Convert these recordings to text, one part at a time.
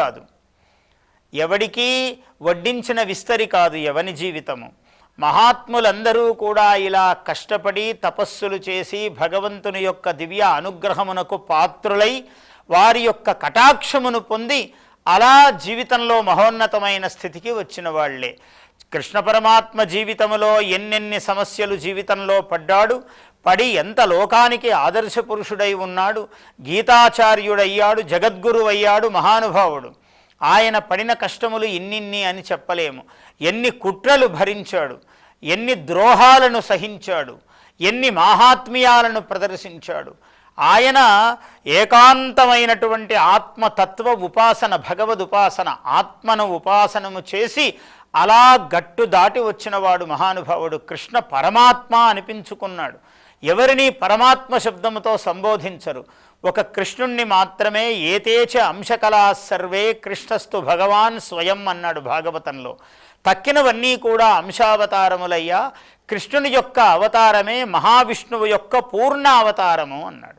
కాదు. ఎవడికి వడ్డించిన విస్తరి కాదు ఎవని జీవితము. మహాత్ములందరూ కూడా ఇలా కష్టపడి తపస్సులు చేసి భగవంతుని యొక్క దివ్య అనుగ్రహమునకు పాత్రులై వారి యొక్క కటాక్షమును పొంది అలా జీవితంలో మహోన్నతమైన స్థితికి వచ్చిన వాళ్ళే. కృష్ణ పరమాత్మ జీవితములో ఎన్నెన్ని సమస్యలు జీవితంలో పడ్డాడు పడి ఎంత లోకానికి ఆదర్శ పురుషుడై ఉన్నాడు గీతాచార్యుడయ్యాడు జగద్గురు అయ్యాడు మహానుభావుడు. ఆయన పడిన కష్టములు ఇన్నిన్ని అని చెప్పలేము. ఎన్ని కుట్రలు భరించాడు ఎన్ని ద్రోహాలను సహించాడు ఎన్ని మాహాత్మ్యాలను ప్రదర్శించాడు. ఆయన ఏకాంతమైనటువంటి ఆత్మతత్వ ఉపాసన భగవద్ ఉపాసన ఆత్మను ఉపాసనము చేసి అలా గట్టు దాటి వచ్చినవాడు మహానుభావుడు కృష్ణ పరమాత్మ అనిపించుకున్నాడు. ఎవరిని పరమాత్మ శబ్దముతో సంబోధించరు. ఒక కృష్ణుణ్ణి మాత్రమే ఏతేచ అంశకళా సర్వే కృష్ణస్తు భగవాన్ స్వయం అన్నాడు భాగవతంలో. తక్కినవన్నీ కూడా అంశావతారములయ్యా. కృష్ణుని యొక్క అవతారమే మహావిష్ణువు యొక్క పూర్ణ అవతారము అన్నాడు.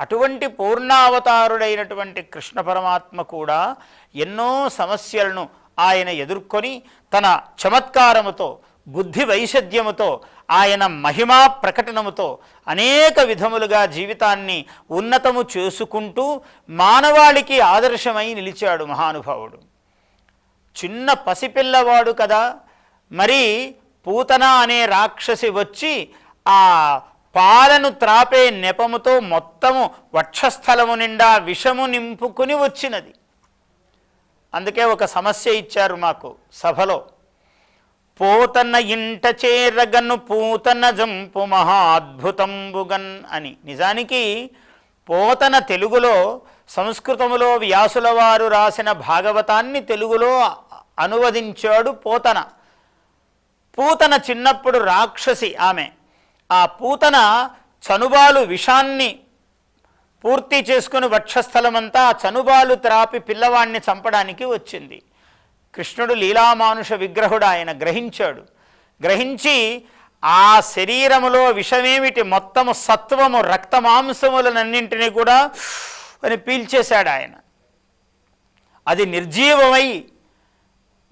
అటువంటి పూర్ణావతారుడైనటువంటి కృష్ణ పరమాత్మ కూడా ఎన్నో సమస్యలను ఆయన ఎదుర్కొని తన చమత్కారముతో బుద్ధి వైషద్యముతో ఆయన మహిమా ప్రకటనముతో అనేక విధములుగా జీవితాన్ని ఉన్నతము చేసుకుంటూ మానవాళికి ఆదర్శమై నిలిచాడు మహానుభావుడు. చిన్న పసిపిల్లవాడు కదా మరి పూతన అనే రాక్షసి వచ్చి ఆ పాలను త్రాపే నెపముతో మొత్తము వక్షస్థలము నిండా విషము నింపుకుని వచ్చినది. అందుకే ఒక సమస్య ఇచ్చారు మాకు సభలో. పోతన ఇంట చేరగను పూతన జంపు మహాద్భుతంబుగన్ అని. నిజానికి పోతన తెలుగులో సంస్కృతములో వ్యాసుల వారు రాసిన భాగవతాన్ని తెలుగులో అనువదించాడు పోతన. పూతన చిన్నప్పుడు రాక్షసి ఆమె. ఆ పూతన చనుబాలు విషాన్ని పూర్తి చేసుకుని వక్షస్థలమంతా ఆ చనుబాలు త్రాపి పిల్లవాణ్ణి చంపడానికి వచ్చింది. కృష్ణుడు లీలామానుష విగ్రహుడు ఆయన గ్రహించాడు. గ్రహించి ఆ శరీరములో విషమేమిటి? మొత్తము సత్వము రక్తమాంసములనన్నింటినీ కూడా అని పీల్చేశాడు ఆయన. అది నిర్జీవమై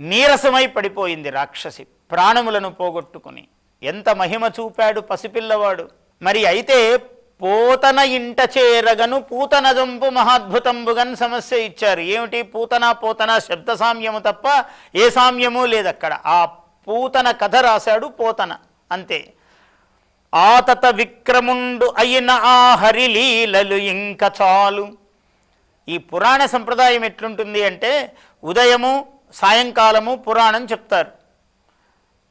నీరసమై పడిపోయింది రాక్షసి ప్రాణములను పోగొట్టుకుని. ఎంత మహిమ చూపాడు పసిపిల్లవాడు. మరి అయితే పూతన ఇంట చేరగను పూతన జంపు మహాద్భుతంబుగన్ సమస్య ఇచ్చారు. ఏమిటి? పూతన పూతన శబ్ద సామ్యము తప్ప ఏ సామ్యము లేదక్కడ. ఆ పూతన కథ రాశాడు పోతన అంతే. ఆతత విక్రముండు అయిన ఆ హరిలీలలు ఇంక చాలు. ఈ పురాణ సంప్రదాయం ఎట్లుంటుంది అంటే ఉదయము సాయంకాలము పురాణం చెప్తారు.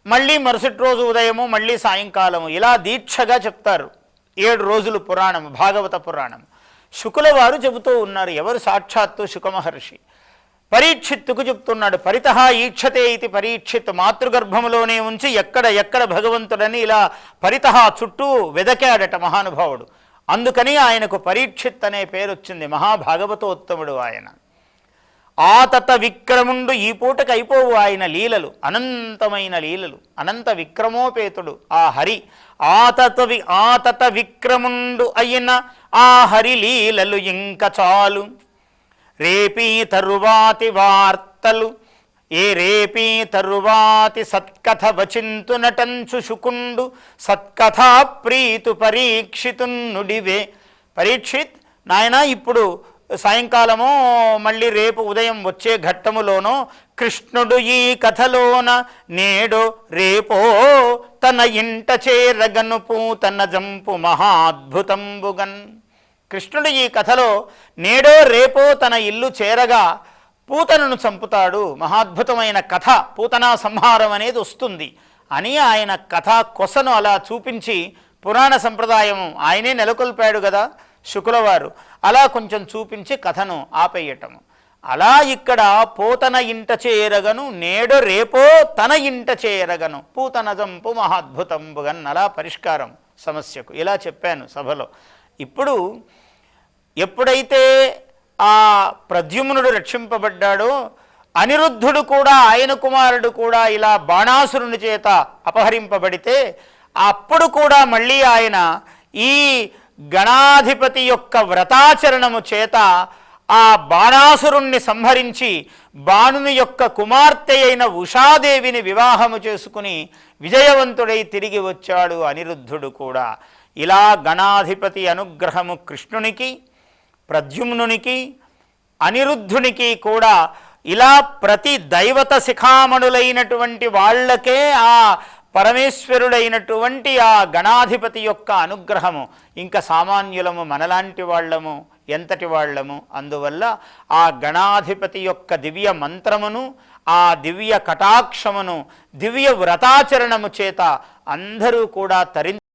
మళ్ళీ మరుసటి రోజు ఉదయము మళ్ళీ సాయంకాలము. ఇలా దీక్షగా చెప్తారు. ఏడు రోజులు పురాణం భాగవత పురాణం. శుకుల వారు చెబుతూ ఉన్నారు ఎవరు సాక్షాత్తు శుకమహర్షి? పరీక్షిత్తుకు చెప్తున్నాడు పరిత ఈక్షతే ఇది పరీక్షిత్ మాతృగర్భములోనే ఉంచి ఎక్కడ ఎక్కడ భగవంతుడని ఇలా పరిత చుట్టూ వెదకాడట మహానుభావుడు. అందుకని ఆయనకు పరీక్షిత్ అనే పేరు వచ్చింది మహాభాగవతోత్తముడు ఆయన. ఆతత విక్రముండు ఈ పూటకు అయిపోవు ఆయన లీలలు. అనంతమైన లీలలు. అనంత విక్రమోపేతుడు ఆ హరి. ఆతత వి ఆతత విక్రముండు అయిన ఆ హరి లీలలు ఇంక చాలు. రేపీ తరువాతి వార్తలు. ఏ రేపీ తరువాతి సత్కథ వచింతు నటంచు శుకుండు. సత్కథా ప్రీతు పరీక్షితున్నుడివే. పరీక్షిత్ నాయన ఇప్పుడు సాయంకాలము మళ్ళీ రేపు ఉదయం వచ్చే ఘట్టములోనో కృష్ణుడు ఈ కథలోన నేడో రేపో తన ఇంట చేరగను పూతన జంపు మహాద్భుతంబుగన్. కృష్ణుడు ఈ కథలో నేడో రేపో తన ఇల్లు చేరగా పూతనను చంపుతాడు. మహాద్భుతమైన కథ పూతనా సంహారం అనేది వస్తుంది. అని ఆయన కథ కొసను అలా చూపించి పురాణ సంప్రదాయం ఆయనే నెలకొల్పాడు కదా శుకులవారు అలా కొంచెం చూపించి కథను ఆపేయటము. అలా ఇక్కడ పోతన ఇంట చేరగను నేడు రేపో తన ఇంట చేరగను. పూతనజంపు మహాద్భుతంబుగన్ అలా పరిష్కారం సమస్యకు. ఇలా చెప్పాను సభలో. ఇప్పుడు ఎప్పుడైతే ఆ ప్రద్యుమ్నుడు రక్షింపబడ్డాడో అనిరుద్ధుడు కూడా ఆయన కుమారుడు కూడా ఇలా బాణాసురుని చేత అపహరింపబడితే అప్పుడు కూడా మళ్ళీ ఆయన ఈ గణాధిపతి యొక్క వ్రతాచరణము చేత ఆ బాణాసురుణ్ణి సంహరించి బాణుని యొక్క కుమార్తె అయిన ఉషాదేవిని వివాహము చేసుకుని విజయవంతుడై తిరిగి వచ్చాడు అనిరుద్ధుడు కూడా. ఇలా గణాధిపతి అనుగ్రహము కృష్ణునికి ప్రద్యుమ్నునికి అనిరుద్ధునికి కూడా ఇలా ప్రతి దైవత శిఖామణులైనటువంటి వాళ్ళకే ఆ పరమేశ్వరుడైనటువంటి ఆ గణాధిపతి యొక్క అనుగ్రహము ఇంకా సామాన్యులము మనలాంటి వాళ్ళము ఎంతటి వాళ్ళము అందువల్ల ఆ గణాధిపతి యొక్క దివ్య మంత్రమును ఆ దివ్య కటాక్షమును దివ్య వ్రతాచరణము చేత అందరూ కూడా తరి